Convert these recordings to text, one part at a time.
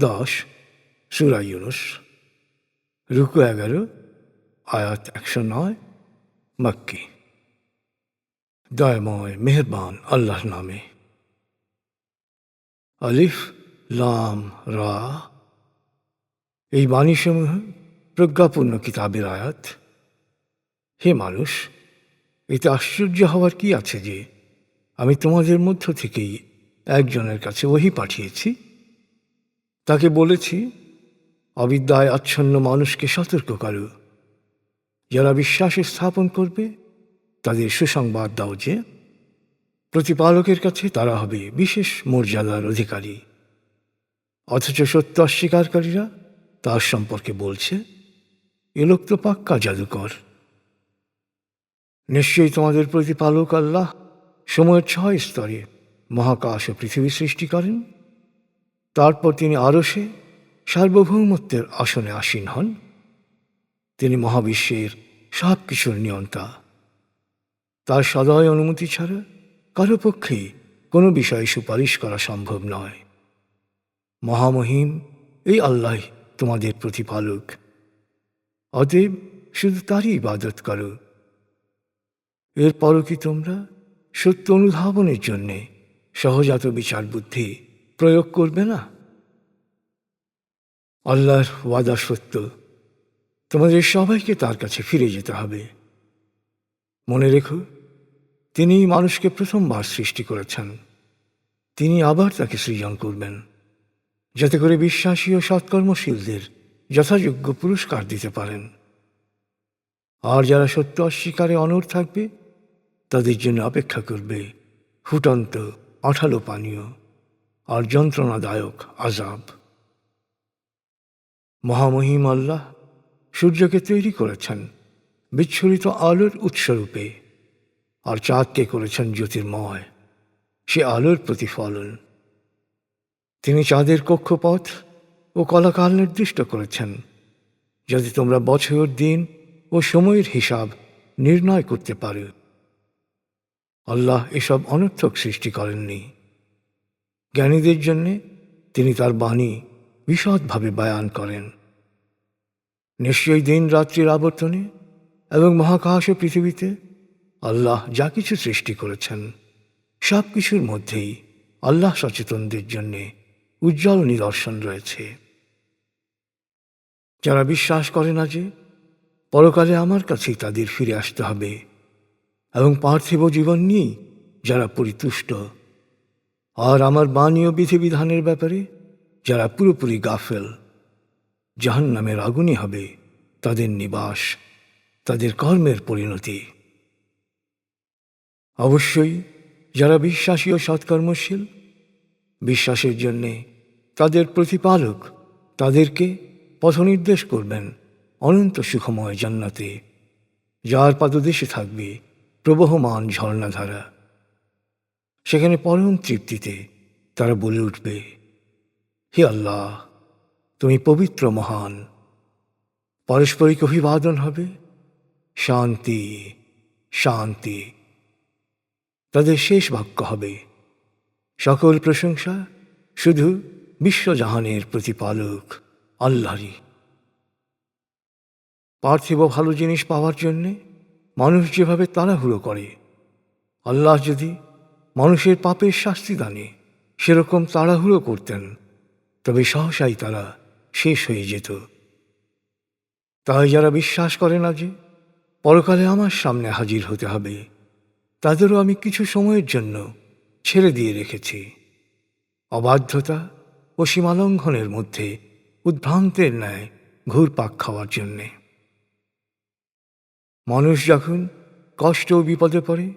দশ, সুরা ইউনুস, রুকু এগারো, আয়াত একশো নয়, মক্কি। দয়াময়, মেহরবান আল্লাহর নামে। আলিফ, লাম, রা। এই বাণীসমূহ প্রজ্ঞাপূর্ণ কিতাবের আয়াত। হে মানুষ, এতে আশ্চর্য হওয়ার কি আছে যে আমি তোমাদের মধ্য থেকেই একজনের কাছে ওহি পাঠিয়েছি? তাকে বলেছি, অবিদ্যায় আচ্ছন্ন মানুষকে সতর্ক করো। যারা বিশ্বাসে স্থাপন করবে, তাদের সুসংবাদ দাও যে, প্রতিপালকের কাছে তারা হবে বিশেষ মর্যাদার অধিকারী। অথচ সত্য অস্বীকারীরা তার সম্পর্কে বলছে এ লোক তো পাক্কা জাদুকর। নিশ্চয়ই তোমাদের প্রতিপালক আল্লাহ সময়ের ছয় স্তরে মহাকাশ ও পৃথিবী সৃষ্টি করেন। তারপর তিনি আরও সে সার্বভৌমত্বের আসনে আসীন হন। তিনি মহাবিশ্বের সব কিছুর নিয়ন্তা। তার সদয় অনুমতি ছাড়া কারও পক্ষেই কোনো বিষয়ে সুপারিশ করা সম্ভব নয়। মহামহিম, এই আল্লাহ তোমাদের প্রতিপালক। অতএব শুধু তারই ইবাদত করো। এরপরও কি তোমরা সত্য অনুধাবনের জন্যে সহজাত বিচার বুদ্ধি প্রয়োগ করবে না? আল্লাহর ওয়াদা সত্য। তোমাদের সবাইকে তার কাছে ফিরে যেতে হবে। মনে রেখো, তিনি মানুষকে প্রথমবার সৃষ্টি করেছেন। তিনি আবার তাকে সৃজন করবেন। যাতে করে বিশ্বাসী ও সৎকর্মশীলদের যথাযোগ্য পুরস্কার দিতে পারেন। আর যারা সত্য অস্বীকারে অনড় থাকবে, তাদের জন্য অপেক্ষা করবে ফুটন্ত, আঠালো পানীয়। আর যন্ত্রণাদায়ক আজাব। মহামহিম আল্লাহ সূর্যকে তৈরি করেছেন বিচ্ছুরিত আলোর উৎসরূপে আর চাঁদকে করেছেন জ্যোতির্ময়। সে আলোর প্রতিফলন। তিনি চাঁদের কক্ষপথ ও কলাকাল নির্দিষ্ট করেছেন। যাতে তোমরা বছর দিন ও সময়ের হিসাব নির্ণয় করতে পারো। আল্লাহ এসব অনর্থক সৃষ্টি করেননি। জ্ঞানীদের জন্যে তিনি তার বাণী বিশদভাবে বয়ান করেন। নিশ্চয়ই দিন রাত্রির আবর্তনে এবং মহাকাশ পৃথিবীতে আল্লাহ যা কিছু সৃষ্টি করেছেন সব কিছুর মধ্যেই আল্লাহ সচেতনদের জন্যে উজ্জ্বল নিদর্শন রয়েছে। যারা বিশ্বাস করে না যে পরকালে আমার কাছেই তাদের ফিরে আসতে হবে এবং পার্থিব জীবন নিয়েই যারা পরিতুষ্ট আর আমার বাণী ও বিধিবিধানের ব্যাপারে যারা পুরোপুরি গাফেল জাহান নামের আগুনই হবে তাদের নিবাস, তাদের কর্মের পরিণতি। অবশ্যই যারা বিশ্বাসী ও সৎকর্মশীল, বিশ্বাসের জন্যে তাদের প্রতিপালক তাদেরকে পথনির্দেশ করবেন অনন্ত সুখময় জান্নাতে, যার পাদদেশে থাকবে প্রবহমান ঝর্ণাধারা। সেখানে পরম তৃপ্তিতে তারা বলে উঠবে, হে আল্লাহ, তুমি পবিত্র মহান। পারস্পরিক অভিবাদন হবে, শান্তি শান্তি। তাদের শেষ বাক্য হবে, সকল প্রশংসা শুধু বিশ্বজাহানের প্রতিপালক আল্লাহরই। পার্থিব ভালো জিনিস পাওয়ার জন্যে মানুষ যেভাবে তাড়াহুড়ো করে, আল্লাহ যদি মানুষের পাপের শাস্তি দানে। সেরকম তাড়াহুড়ো করতেন, তবে সহসাই তারা শেষ হয়ে যেত। তাই যারা বিশ্বাস করে না যে, পরকালে আমার সামনে হাজির হতে হবে, তাদেরও আমি কিছু সময়ের জন্য ছেড়ে দিয়ে রেখেছি। অবাধ্যতা ও সীমালঙ্ঘনের মধ্যে উদ্ভ্রান্তের ন্যায় ঘুরপাক খাওয়ার জন্যে। মানুষ যখন কষ্ট ও বিপদে পড়ে,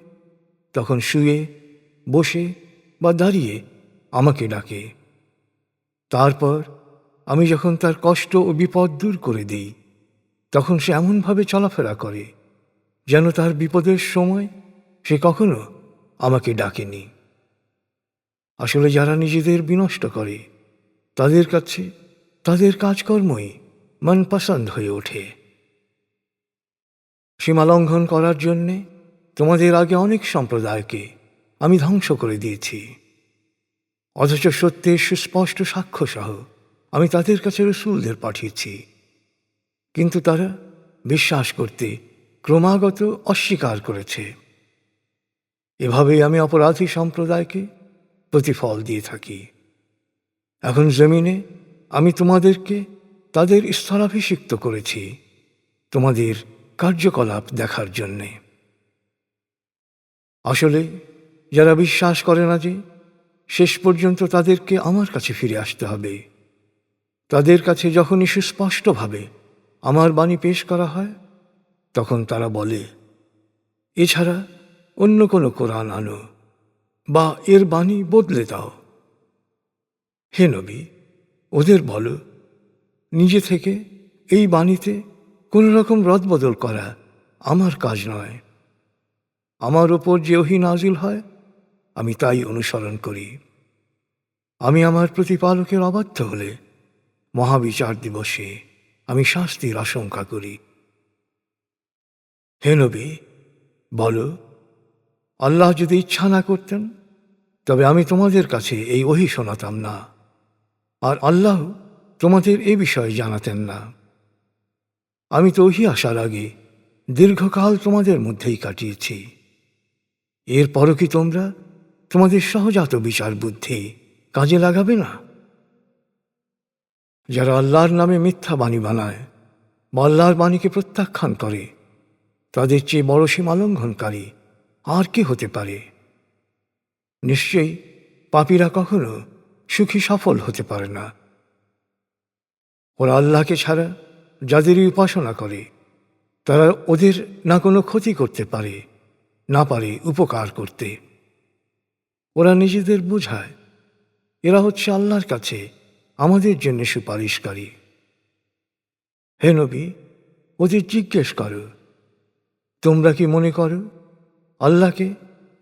তখন শুয়ে বসে বা দাঁড়িয়ে আমাকে ডাকে। তারপর আমি যখন তার কষ্ট ও বিপদ দূর করে দিই, তখন সে এমনভাবে চলাফেরা করে যেন তার বিপদের সময় সে কখনো আমাকে ডাকেনি। আসলে যারা নিজেদের বিনষ্ট করে, তাদের কাছে তাদের কাজকর্মই মনপসন্দ হয়ে ওঠে। সীমা লঙ্ঘন করার জন্যে তোমাদের আগে অনেক সম্প্রদায়কে আমি ধ্বংস করে দিয়েছি। অথচ সত্যের সুস্পষ্ট সাক্ষ্য সহ আমি তাদের কাছে রসুলদের পাঠিয়েছি। কিন্তু তারা বিশ্বাস করতে ক্রমাগত অস্বীকার করেছে। এভাবেই আমি অপরাধী সম্প্রদায়কে প্রতিফল দিয়ে থাকি। এখন জমিনে আমি তোমাদেরকে তাদের স্থলাভিষিক্ত করেছি, তোমাদের কার্যকলাপ দেখার জন্যে। আসলে যারা বিশ্বাস করে না যে শেষ পর্যন্ত তাদেরকে আমার কাছে ফিরে আসতে হবে। তাদের কাছে যখনই সুস্পষ্টভাবে আমার বাণী পেশ করা হয়, তখন তারা বলে, এছাড়া অন্য কোনো কোরআন আনো বা এর বাণী বদলে দাও। হে নবী, ওদের বলো, নিজে থেকে এই বাণীতে কোনো রকম রদবদল করা আমার কাজ নয়। আমার ওপর যে ওহি নাজিল হয় আমি তাই অনুসরণ করি। আমি আমার প্রতিপালকের অবাধ্য হলে মহাবিচার দিবসে আমি শাস্তির আশঙ্কা করি। হে নবী, বলো, আল্লাহ যদি ইচ্ছা না করতেন, তবে আমি তোমাদের কাছে এই ওহি শোনাতাম না, আর আল্লাহ তোমাদের এ বিষয়ে জানাতেন না। আমি তো ওহি আসার আগে দীর্ঘকাল তোমাদের মধ্যেই কাটিয়েছি। এরপরও কি তোমরা তোমাদের সহজাত বিচার বুদ্ধি কাজে লাগাবে না? যারা আল্লাহর নামে মিথ্যা বাণী বানায় বা আল্লাহর বাণীকে প্রত্যাখ্যান করে, তাদের চেয়ে বড় সীমালঙ্ঘনকারী আর কি হতে পারে? নিশ্চয়ই পাপীরা কখনো সুখী সফল হতে পারে না। ওরা আল্লাহকে ছাড়া যাদেরই উপাসনা করে, তারা ওদের না কোনো ক্ষতি করতে পারে, না পারে উপকার করতে। ওরা নিজেদের বোঝায়। এরা হচ্ছে আল্লাহর কাছে আমাদের জন্য সুপারিশকারী। হে নবী ওদের জিজ্ঞেস করো, তোমরা কি মনে করো, আল্লাহকে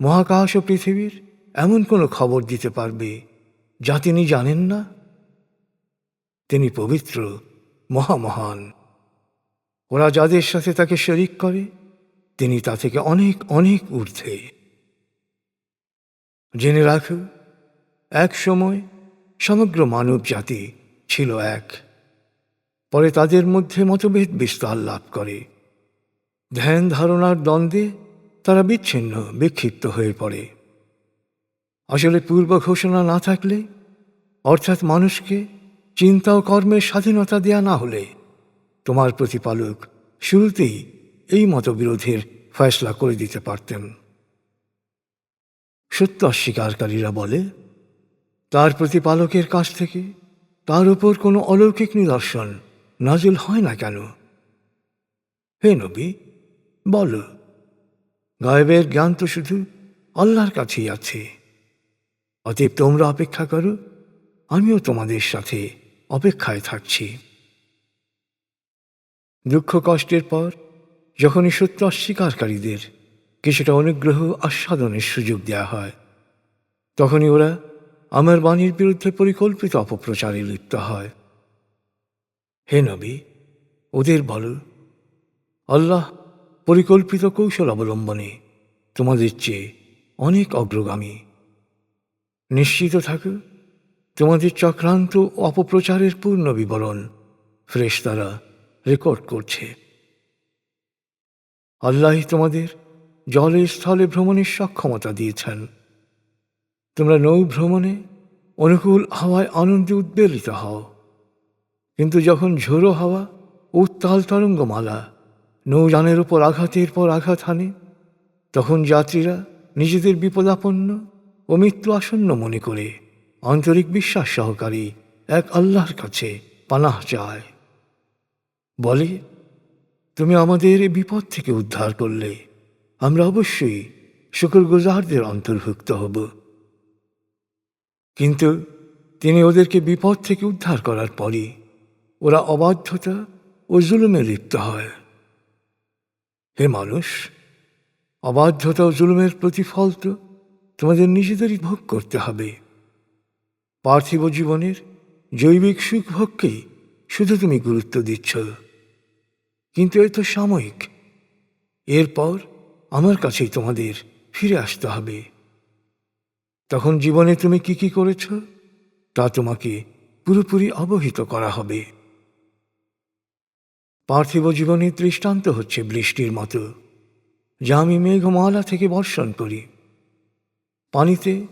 মহাকাশ ও পৃথিবীর এমন কোনো খবর দিতে পারবে যা তিনি জানেন না? তিনি পবিত্র, মহামহান। ওরা যাদের সাথে তাকে শরিক করে, তিনি তা থেকে অনেক অনেক ঊর্ধ্বে। জেনে রাখো, এক সময় সমগ্র মানব জাতি ছিল এক। পরে তাদের মধ্যে মতভেদ বিস্তার লাভ করে। ধ্যান ধারণার দ্বন্দ্বে তারা বিচ্ছিন্ন, বিক্ষিপ্ত হয়ে পড়ে। আসলে পূর্ব ঘোষণা না থাকলে, অর্থাৎ মানুষকে চিন্তা ও কর্মের স্বাধীনতা দেয়া না হলে, তোমার প্রতিপালক শুরুতেই এই মতবিরোধের ফয়সলা করে দিতে পারতেন। সত্য অস্বীকারীরা বলে, তার প্রতিপালকের কাছ থেকে তার উপর কোনো অলৌকিক নিদর্শন নাজিল হয় না কেন? হে নবী, বল। গায়েবের জ্ঞান তো শুধু আল্লাহর কাছেই আছে। অতএব তোমরা অপেক্ষা করো, আমিও তোমাদের সাথে অপেক্ষায় থাকছি। দুঃখ কষ্টের পর, যখনই সত্য অস্বীকারীদের কিছুটা অনুগ্রহ আস্বাদনের সুযোগ দেওয়া হয়। তখনই ওরা আমার বাণীর বিরুদ্ধে পরিকল্পিত অপপ্রচারে লিপ্ত হয়। হে নবী, ওদের বলো, আল্লাহ পরিকল্পিত কৌশল অবলম্বনে তোমাদের চেয়ে অনেক অগ্রগামী। নিশ্চিত থাকো, তোমাদের চক্রান্ত অপপ্রচারের পূর্ণ বিবরণ ফ্রেশতারা রেকর্ড করছে। আল্লাহ তোমাদের জলে স্থলে ভ্রমণের সক্ষমতা দিয়েছেন। তোমরা নৌ ভ্রমণে অনুকূল হাওয়ায় আনন্দে উদ্বেলিত হও। কিন্তু যখন ঝোড়ো হাওয়া উত্তাল তরঙ্গমালা নৌযানের ওপর আঘাতের পর আঘাত হানে, তখন যাত্রীরা নিজেদের বিপদাপন্ন ও মৃত্যু আসন্ন মনে করে আন্তরিক বিশ্বাস সহকারী এক আল্লাহর কাছে পানাহ চায়। বলে, তুমি আমাদের বিপদ থেকে উদ্ধার করলে। আমরা অবশ্যই শুকরগুজারদের অন্তর্ভুক্ত হব। কিন্তু তিনি ওদেরকে বিপদ থেকে উদ্ধার করার পরই ওরা অবাধ্যতা ও জুলুমে লিপ্ত হয়। হে মানুষ, অবাধ্যতা ও জুলুমের প্রতিফল তো তোমাদের নিজেদেরই ভোগ করতে হবে। পার্থিব জীবনের জৈবিক সুখ ভোগকেই শুধু তুমি গুরুত্ব দিচ্ছ। কিন্তু এ তো সাময়িক। এরপর আমার কাছেই তোমাদের ফিরে আসতে হবে। তখন জীবনে তুমি কি কি করেছ? তা তোমাকে পুরোপুরি অবহিত করা হবে। পার্থিব জীবনের দৃষ্টান্ত হচ্ছে বৃষ্টির মতো। যা আমি মেঘমালা থেকে বর্ষণ করি। পানিতে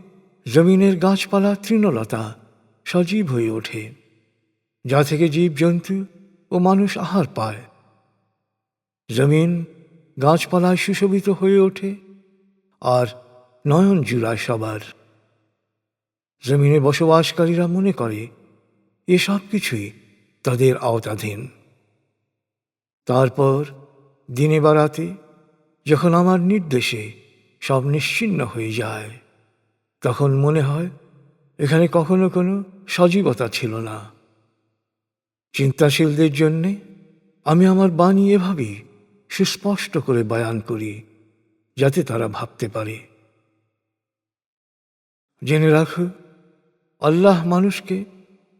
জমিনের গাছপালা তৃণলতা সজীব হয়ে ওঠে, যা থেকে জীবজন্তু ও মানুষ আহার পায়। জমিন গাছপালায় সুশোভিত হয়ে ওঠে আর নয়ন জুড়ায় সবার। জমিনে বসবাসকারীরা মনে করে এসব কিছুই তাদের আওতাধীন। তারপর দিনে বা রাতে যখন আমার নির্দেশে সব নিশ্চিন্ন হয়ে যায়, তখন মনে হয় এখানে কখনো কোনো সজীবতা ছিল না। চিন্তাশীলদের জন্যে আমি আমার বাণী এভাবেই সুস্পষ্ট করে বয়ান করি, যাতে তারা ভাবতে পারে। জেনে রাখো, আল্লাহ মানুষকে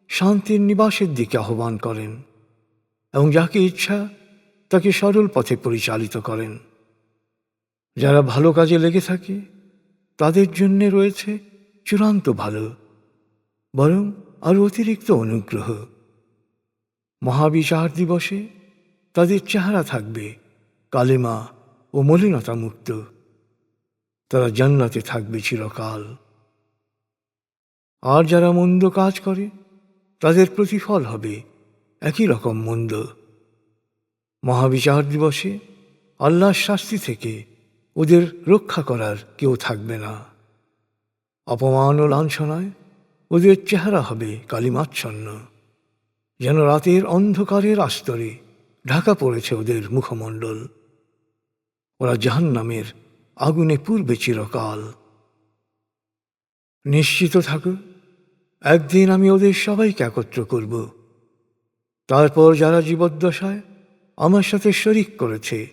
শান্তির নিবাসের দিকে আহ্বান করেন এবং যাকে ইচ্ছা তাকে সরল পথে পরিচালিত করেন। যারা ভালো কাজে লেগে থাকে, তাদের জন্য রয়েছে চূড়ান্ত ভালো, বরং আরও অতিরিক্ত অনুগ্রহ। মহাবিচার দিবসে তাদের চেহারা থাকবে কালেমা ও মলিনতা মুক্ত। তারা জান্নাতে থাকবে চিরকাল। আর যারা মন্দ কাজ করে, তাদের প্রতিফল হবে একই রকম মন্দ। মহাবিচার দিবসে আল্লাহর শাস্তি থেকে ওদের রক্ষা করার কেউ থাকবে না। অপমান ও লাঞ্ছনায় ওদের চেহারা হবে কালিমাচ্ছন্ন, যেন রাতের অন্ধকারের আস্তরে ঢাকা পড়েছে ওদের মুখমণ্ডল। ওরা জাহান্নামের আগুনে পূর্বে চিরকাল। নিশ্চিত থাকো, একদিন আমি ওদের সবাইকে একত্র করব। তারপর যারা জীবদ্দশায় আমার সাথে শরিক করেছে,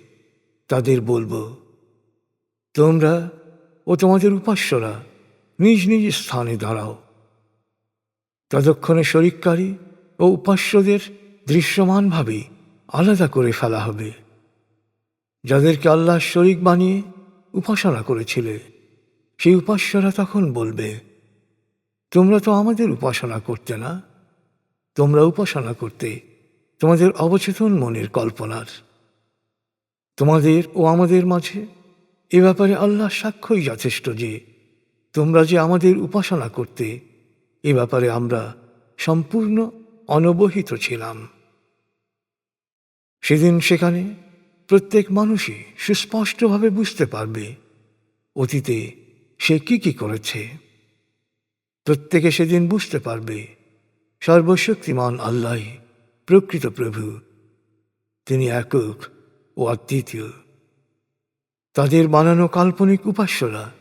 তাদের বলব, তোমরা ও তোমাদের উপাস্যরা নিজ নিজ স্থানে দাঁড়াও। ততক্ষণে শরিককারী ও উপাস্যদের দৃশ্যমানভাবে আলাদা করে ফেলা হবে। যাদেরকে আল্লাহ শরিক বানিয়ে উপাসনা করেছিলে, সেই উপাস্যরা তখন বলবে, তোমরা তো আমাদের উপাসনা করতে না। তোমরা উপাসনা করতে তোমাদের অবচেতন মনের কল্পনার। তোমাদের ও আমাদের মাঝে এ ব্যাপারে আল্লাহ সাক্ষ্যই যথেষ্ট যে, তোমরা যে আমাদের উপাসনা করতে, এ ব্যাপারে আমরা সম্পূর্ণ অনবহিত ছিলাম। সেদিন সেখানে প্রত্যেক মানুষই সুস্পষ্টভাবে বুঝতে পারবে অতীতে সে কি কি করেছে। প্রত্যেকে সেদিন বুঝতে পারবে, সর্বশক্তিমান আল্লাহ প্রকৃত প্রভু, তিনি একক ও অদ্বিতীয়। তাদের বানানো কাল্পনিক উপাস্যরা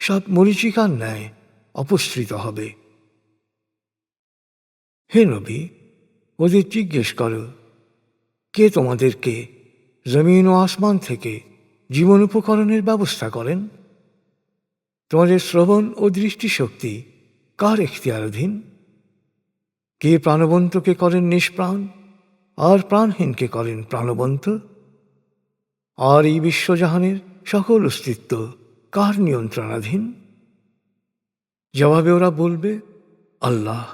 সব মরিচিকার ন্যায় অপসৃত হবে। হে নবী, ওদের জিজ্ঞেস করো, কে তোমাদেরকে জমিন ও আসমান থেকে জীবন উপকরণের ব্যবস্থা করেন। তোমাদের শ্রবণ ও দৃষ্টিশক্তি কার এখতিয়ারাধীন? কে প্রাণবন্তকে করেন নিষ্প্রাণ, আর প্রাণহীনকে করেন প্রাণবন্ত? আর এই বিশ্বজাহানের সকল অস্তিত্ব কার নিয়ন্ত্রণাধীন? জবাবে ওরা বলবে, আল্লাহ।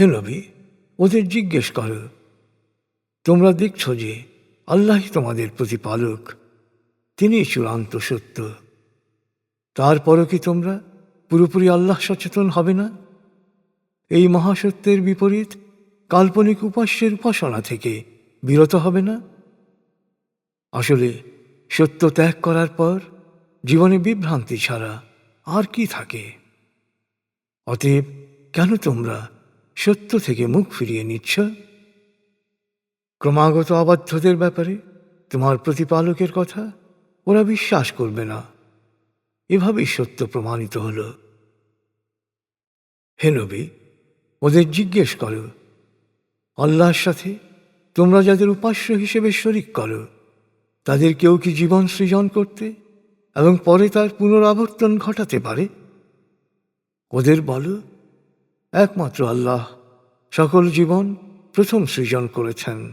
হে নবী, ওদের জিজ্ঞেস করো তোমরা দেখছ যে আল্লাহই তোমাদের প্রতিপালক। তিনি চূড়ান্ত সত্য। তারপরও কি তোমরা পুরোপুরি আল্লাহ সচেতন হবে না? এই মহাসত্যের বিপরীত কাল্পনিক উপাস্যের উপাসনা থেকে বিরত হবে না? আসলে সত্য ত্যাগ করার পর জীবনে বিভ্রান্তি ছাড়া আর কি থাকে? অতএব কেন তোমরা সত্য থেকে মুখ ফিরিয়ে নিচ্ছ? ক্রমাগত অবাধ্যদের ব্যাপারে তোমার প্রতিপালকের কথা ওরা বিশ্বাস করবে না। এভাবেই সত্য প্রমাণিত হল। হে নবী, ওদের জিজ্ঞেস করো। আল্লাহর সাথে তোমরা যাদের উপাস্য হিসেবে শরিক করো, তাদের কেউ কি জীবন সৃজন করতে এবং পরে তার পুনরাবর্তন ঘটাতে পারে? ওদের বলো, একমাত্র আল্লাহ সকল জীবন প্রথম সৃজন করেছেন।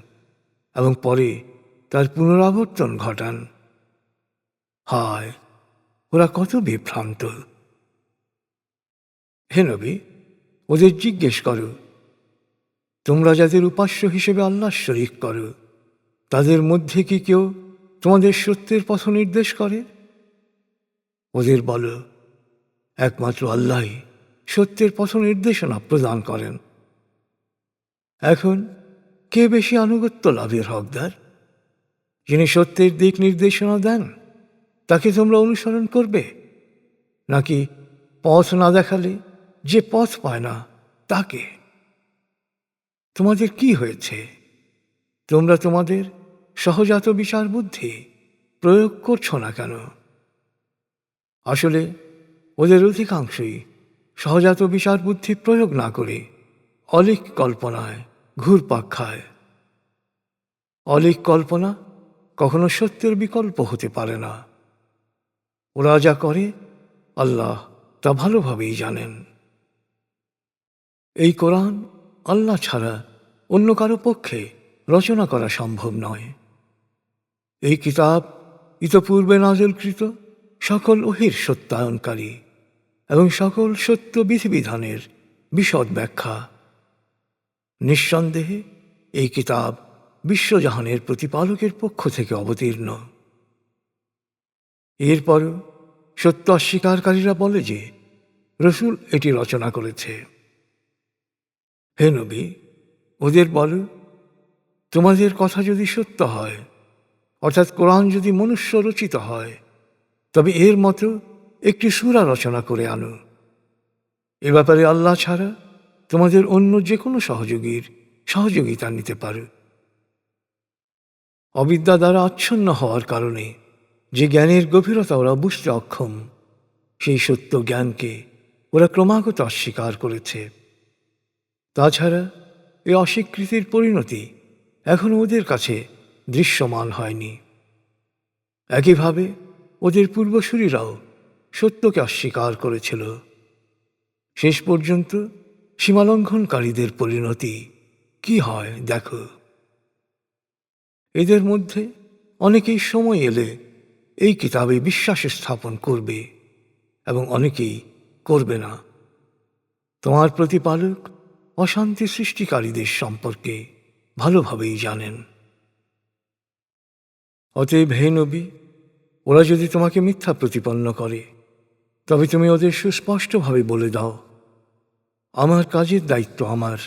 এবং পরে তার পুনরাবর্তন ঘটান। হায়, ওরা কত বিভ্রান্ত। হে নবী, ওদের জিজ্ঞেস করো, তোমরা যাদের উপাস্য হিসেবে আল্লাহ শরিক করো, তাদের মধ্যে কি কেউ তোমাদের সত্যের পথ নির্দেশ করে? ওদের বলো, একমাত্র আল্লাহ সত্যের পথ নির্দেশনা প্রদান করেন। এখন কে বেশি আনুগত্য লাভের হকদার? যিনি সত্যের দিক নির্দেশনা দেন, তাকে তোমরা অনুসরণ করবে? নাকি পথ না দেখালে যে পথ পায় না, তাকে? তোমাদের কি হয়েছে? তোমরা তোমাদের সহজাত বিচার বুদ্ধি প্রয়োগ করছ না কেন? আসলে ওদের অধিকাংশই সহজাত বিচার বুদ্ধি প্রয়োগ না করে অলিক কল্পনায় ঘুরপাক খায়। অলিক কল্পনা কখনো সত্যের বিকল্প হতে পারে না। ওরা যা করে, আল্লাহ তা ভালোভাবেই জানেন। এই কোরআন আল্লাহ ছাড়া অন্য কারও পক্ষে রচনা করা সম্ভব নয়। এই কিতাব ইতপূর্বে নাজলকৃত সকল ওহির সত্যায়নকারী এবং সকল সত্য বিধিবিধানের বিশদ ব্যাখ্যা। নিঃসন্দেহে এই কিতাব বিশ্বজাহানের প্রতিপালকের পক্ষ থেকে অবতীর্ণ। এরপরও সত্য অস্বীকারীরা বলে যে রসুল এটি রচনা করেছে। হে নবী, ওদের বলো, তোমাদের কথা যদি সত্য হয়, অর্থাৎ কোরআন যদি মনুষ্য রচিত হয়, তবে এর মতো একটি সুরা রচনা করে আনো। এ ব্যাপারে আল্লাহ ছাড়া তোমাদের অন্য যে কোনো সহযোগীর সহযোগিতা নিতে পারো। অবিদ্যা দ্বারা আচ্ছন্ন হওয়ার কারণে যে জ্ঞানের গভীরতা ওরা বুঝতে অক্ষম, সেই সত্য জ্ঞানকে ওরা ক্রমাগত অস্বীকার করেছে। তাছাড়া এই অস্বীকৃতির পরিণতি এখনও ওদের কাছে দৃশ্যমান হয়নি। একইভাবে ওদের পূর্বসূরিরাও সত্যকে অস্বীকার করেছিল। শেষ পর্যন্ত সীমালঙ্ঘনকারীদের পরিণতি কি হয়, দেখো। এদের মধ্যে অনেকেই সময় এলে এই কিতাবে বিশ্বাস স্থাপন করবে এবং অনেকেই করবে না। তোমার প্রতিপালক অশান্তি সৃষ্টিকারীদের সম্পর্কে ভালোভাবেই জানেন। অতএব হে নবী, ওরা যদি তোমাকে মিথ্যা প্রতিপন্ন করে, তবে তুমি ওদের সুস্পষ্টভাবে বলে দাও আমার কাজের দায়িত্ব আমার।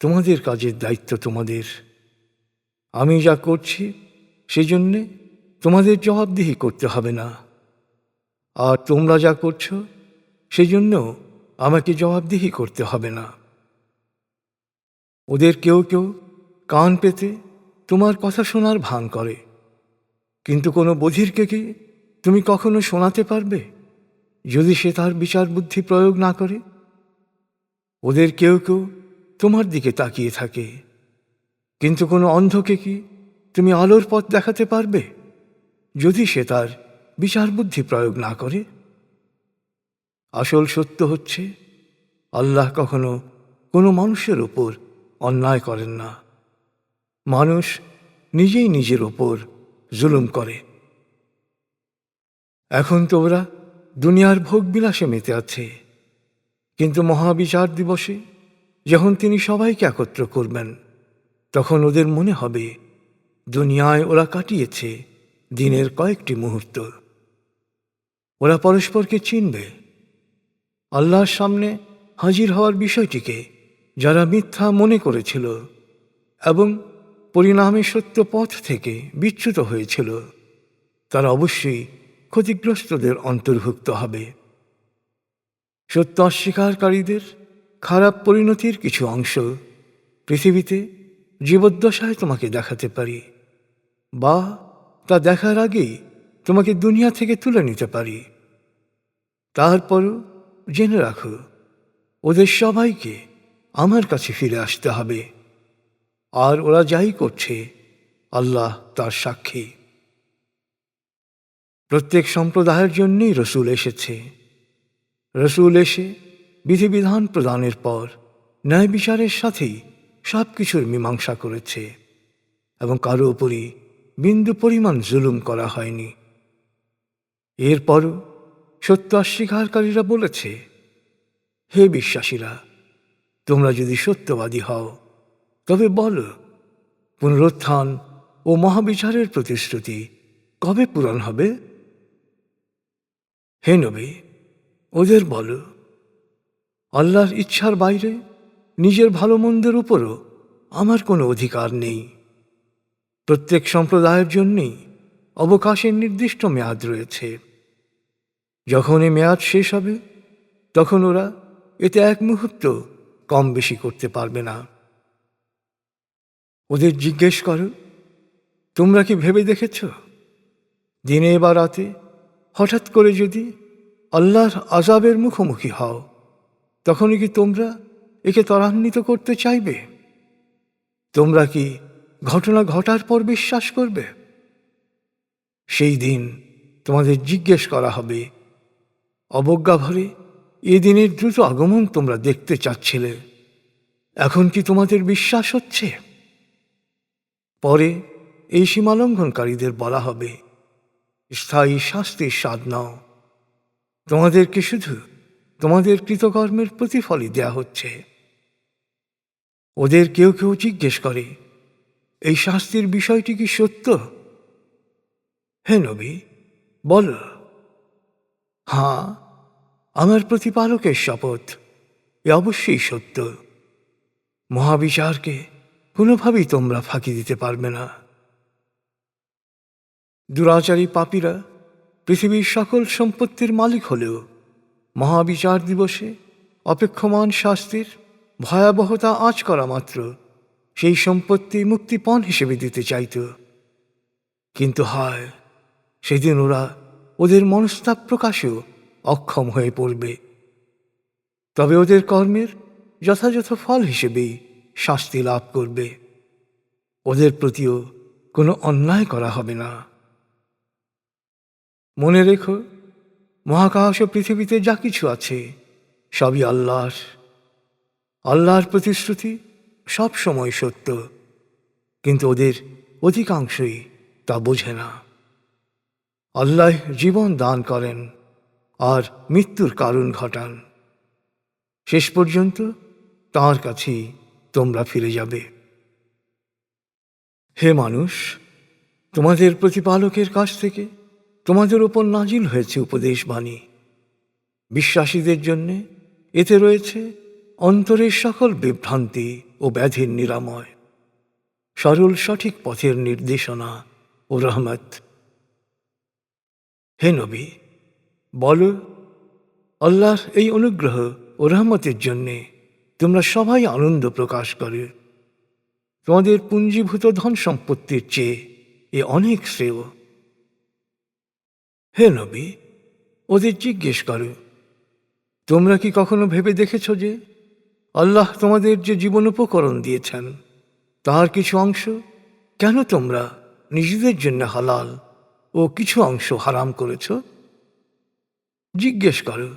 তোমাদের কাজের দায়িত্ব তোমাদের। আমি যা করছি, সেজন্যে তোমাদের জবাবদিহি করতে হবে না। আর তোমরা যা করছ সেই জন্য আমাকে জবাবদিহি করতে হবে না। ওদের কেউ কেউ কান পেতে তোমার কথা শোনার ভান করে। কিন্তু কোনো বধিরকে কি তুমি কখনো শোনাতে পারবে? যদি সে তার বিচার বুদ্ধি প্রয়োগ না করে ওদের কেউ কেউ তোমার দিকে তাকিয়ে থাকে। কিন্তু কোনো অন্ধকে কি তুমি আলোর পথ দেখাতে পারবে? যদি সে তার বিচার বুদ্ধি প্রয়োগ না করে? আসল সত্য হচ্ছে, আল্লাহ কখনো কোনো মানুষের ওপর অন্যায় করেন না। মানুষ নিজেই নিজের ওপর জুলুম করে। এখন তো ওরা দুনিয়ার ভোগ বিলাসে মেতে আছে। কিন্তু মহাবিচার দিবসে যখন তিনি সবাইকে একত্র করবেন, তখন ওদের মনে হবে, দুনিয়ায় ওরা কাটিয়েছে দিনের কয়েকটি মুহূর্ত। ওরা পরস্পরকে চিনবে। আল্লাহর সামনে হাজির হওয়ার বিষয়টিকে যারা মিথ্যা মনে করেছিল এবং পরিণামে সত্য পথ থেকে বিচ্যুত হয়েছিল, তারা অবশ্যই ক্ষতিগ্রস্তদের অন্তর্ভুক্ত হবে। সত্য অস্বীকারীদের খারাপ পরিণতির কিছু অংশ পৃথিবীতে জীবদ্দশায় তোমাকে দেখাতে পারি বা তা দেখার আগেই তোমাকে দুনিয়া থেকে তুলে নিতে পারি। তারপরও জেনে রাখো, ওদের সবাইকে আমার কাছে ফিরে আসতে হবে। আর ওরা যাই করছে, আল্লাহ তার সাক্ষী। প্রত্যেক সম্প্রদায়ের জন্যই রসুল এসেছে। রসুল এসে বিধিবিধান প্রদানের পর ন্যায় বিচারের সাথেই সব কিছুর মীমাংসা করেছে এবং কারও উপরই বিন্দু পরিমাণ জুলুম করা হয়নি। এরপরও সত্য অস্বীকারীরা বলেছে, হে বিশ্বাসীরা, তোমরা যদি সত্যবাদী হও, তবে বলো, পুনরুত্থান ও মহাবিচারের প্রতিশ্রুতি কবে পূরণ হবে? হে নবী ওদের বলো, আল্লাহর ইচ্ছার বাইরে, নিজের ভালো মন্দের উপরও আমার কোনো অধিকার নেই। প্রত্যেক সম্প্রদায়ের জন্যেই অবকাশের নির্দিষ্ট মেয়াদ রয়েছে। যখন এই মেয়াদ শেষ হবে, তখন ওরা এতে এক মুহূর্ত কম বেশি করতে পারবে না। ওদের জিজ্ঞেস করো, তোমরা কি ভেবে দেখেছ? দিনে বা রাতে হঠাৎ করে যদি আল্লাহর আজাবের মুখোমুখি হও। তখনই কি তোমরা একে ত্বরান্বিত করতে চাইবে? তোমরা কি ঘটনা ঘটার পর বিশ্বাস করবে? সেই দিন তোমাদের জিজ্ঞেস করা হবে, অবজ্ঞা ভরে এ দিনের দ্রুত আগমন তোমরা দেখতে চাচ্ছিলে, এখন কি তোমাদের বিশ্বাস হচ্ছে? পরে এই সীমালঙ্ঘনকারীদের বলা হবে, স্থায়ী শাস্তির স্বাদ নাও। তোমাদেরকে শুধু তোমাদের কৃতকর্মের প্রতিফলই দেয়া হচ্ছে। ওদের কেউ কেউ জিজ্ঞেস করে, এই শাস্তির বিষয়টি কি সত্য? হে নবী, বল। হ্যাঁ আমার প্রতিপালকের শপথ, এ অবশ্যই সত্য। মহাবিচারকে কোনোভাবেই তোমরা ফাঁকি দিতে পারবে না। দুরাচারী পাপীরা পৃথিবীর সকল সম্পত্তির মালিক হলেও মহাবিচার দিবসে অপেক্ষমান শাস্তির ভয়াবহতা আঁচ করা মাত্র সেই সম্পত্তি মুক্তিপণ হিসেবে দিতে চাইত। কিন্তু হায়, সেদিন ওরা ওদের মনস্তাপ প্রকাশেও অক্ষম হয়ে পড়বে। তবে ওদের কর্মের যথাযথ ফল হিসেবেই শাস্তি লাভ করবে। ওদের প্রতিও কোনো অন্যায় করা হবে না। মনে রেখো, মহাকাশ ও পৃথিবীতে যা কিছু আছে, সবই আল্লাহর। আল্লাহর প্রতিশ্রুতি সব সময় সত্য, কিন্তু ওদের অধিকাংশই তা বোঝে না। আল্লাহ জীবন দান করেন আর মৃত্যুর কারণ ঘটান। শেষ পর্যন্ত তাঁর কাছেই তোমরা ফিরে যাবে। হে মানুষ, তোমাদের প্রতিপালকের কাছ থেকে তোমাদের ওপর নাজিল হয়েছে উপদেশ বাণী। বিশ্বাসীদের জন্যে এতে রয়েছে অন্তরের সকল বিভ্রান্তি ও ব্যাধির নিরাময়। সরল সঠিক পথের নির্দেশনা ও রহমত। হে নবী, বলো, আল্লাহর এই অনুগ্রহ ও রহমতের জন্যে তোমরা সবাই আনন্দ প্রকাশ করে। তোমাদের পুঞ্জীভূত ধন সম্পত্তির চেয়ে এ অনেক শ্রেয়। হে নবী, ওদের জিজ্ঞেস করো। তোমরা কি কখনো ভেবে দেখেছ যে আল্লাহ তোমাদের যে জীবন উপকরণ দিয়েছেন, তার কিছু অংশ কেন তোমরা নিজেদের জন্য হালাল ও কিছু অংশ হারাম করেছ? জিজ্ঞেস করো,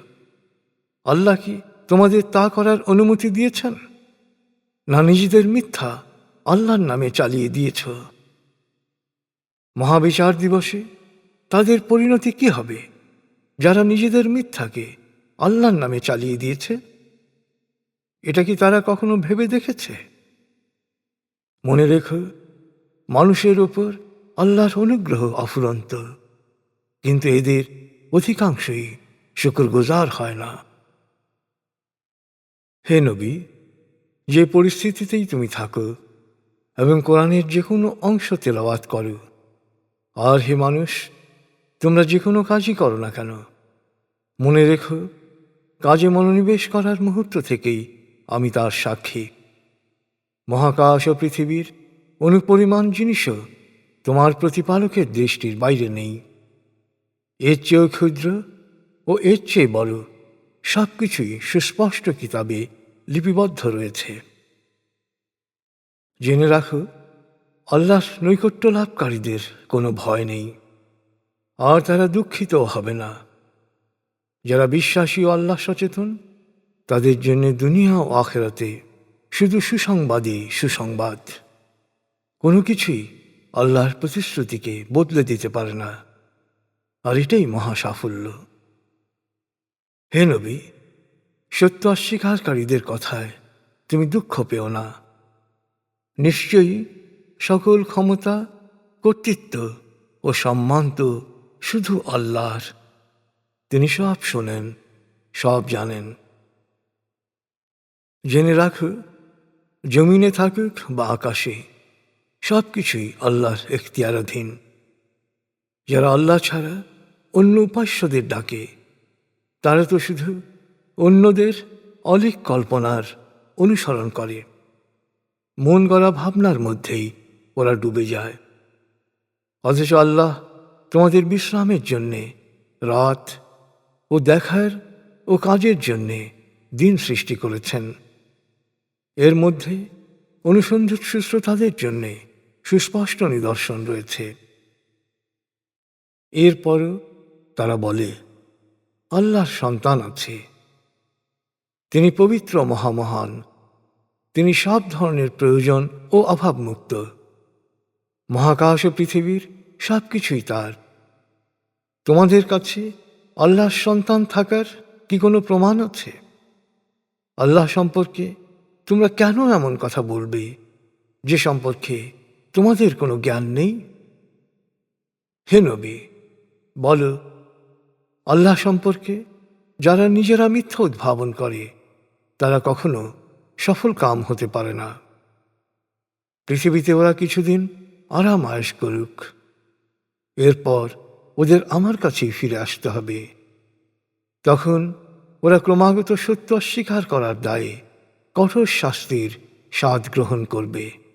আল্লাহ কি তোমাদের তা করার অনুমতি দিয়েছেন? না নিজেদের মিথ্যা আল্লাহর নামে চালিয়ে দিয়েছ? মহাবিচার দিবসে তাদের পরিণতি কি হবে? যারা নিজেদের মিথ্যাকে আল্লাহর নামে চালিয়ে দিয়েছে? এটা কি তারা কখনো ভেবে দেখেছে? মনে রেখো, মানুষের ওপর আল্লাহর অনুগ্রহ অফুরন্ত। কিন্তু এদের অধিকাংশই শুকরগুজার হয় না। হে নবী, যে পরিস্থিতিতেই তুমি থাকো এবং কোরআনের যে কোনো অংশ তেলাওয়াত করো, আর হে মানুষ তোমরা যে কোনো কাজই করো না কেন? মনে রেখো, কাজে মনোনিবেশ করার মুহূর্ত থেকেই আমি তার সাক্ষী। মহাকাশ ও পৃথিবীর অনুপরিমাণ জিনিসও তোমার প্রতিপালকের দৃষ্টির বাইরে নেই। এর চেয়েও ক্ষুদ্র ও এর চেয়ে বড় সব কিছুই সুস্পষ্ট কিতাবে লিপিবদ্ধ রয়েছে। জেনে রাখো, আল্লাহর নৈকট্য লাভকারীদের কোনো ভয় নেই। আর তারা দুঃখিত হবে না। যারা বিশ্বাসী ও আল্লাহ সচেতন, তাদের জন্য দুনিয়া ও আখেরাতে শুধু সুসংবাদই সুসংবাদ। কোনো কিছুই আল্লাহর প্রতিশ্রুতিকে বদলে দিতে পারে না। আর এটাই মহা সাফল্য। হে নবী, সত্য অস্বীকারীদের কথায় তুমি দুঃখ পেও না। নিশ্চয়ই সকল ক্ষমতা, কর্তৃত্ব ও সম্মান তো শুধু আল্লাহর। তিনি সব শোনেন, সব জানেন। জেনে রাখো, জমিনে থাকুক বা আকাশে সব কিছুই আল্লাহর এখতিয়ারাধীন। যারা আল্লাহ ছাড়া অন্য উপাস্যদের ডাকে, তারা তো শুধু অন্যদের অলিক কল্পনার অনুসরণ করে। মন গড়া ভাবনার মধ্যেই ওরা ডুবে যায়। অথচ আল্লাহ তোমাদের বিশ্রামের জন্যে, রাত ও দেখার ও কাজের জন্যে দিন সৃষ্টি করেছেন। এর মধ্যে অনুসন্ধিত সুশ্রোতাদের জন্যে সুস্পষ্ট নিদর্শন রয়েছে। এরপরও তারা বলে, আল্লাহর সন্তান আছে। তিনি পবিত্র মহামহান। তিনি সব ধরনের প্রয়োজন ও অভাবমুক্ত। মহাকাশ ও পৃথিবীর সব কিছুই তার। তোমাদের কাছে আল্লাহর সন্তান থাকার কি কোনো প্রমাণ আছে? আল্লাহ সম্পর্কে তোমরা কেন এমন কথা বলবে? যে সম্পর্কে তোমাদের কোনো জ্ঞান নেই? হে নবী, বলো, আল্লাহ সম্পর্কে যারা নিজেরা মিথ্যা উদ্ভাবন করে, তারা কখনো সফল কাম হতে পারে না। পৃথিবীতে ওরা কিছুদিন আরাম আয়েস করুক। এরপর ওদের আমার কাছেই ফিরে আসতে হবে। তখন ওরা ক্রমাগত সত্য অস্বীকার করার দায়ে কঠোর শাস্তির স্বাদ গ্রহণ করবে।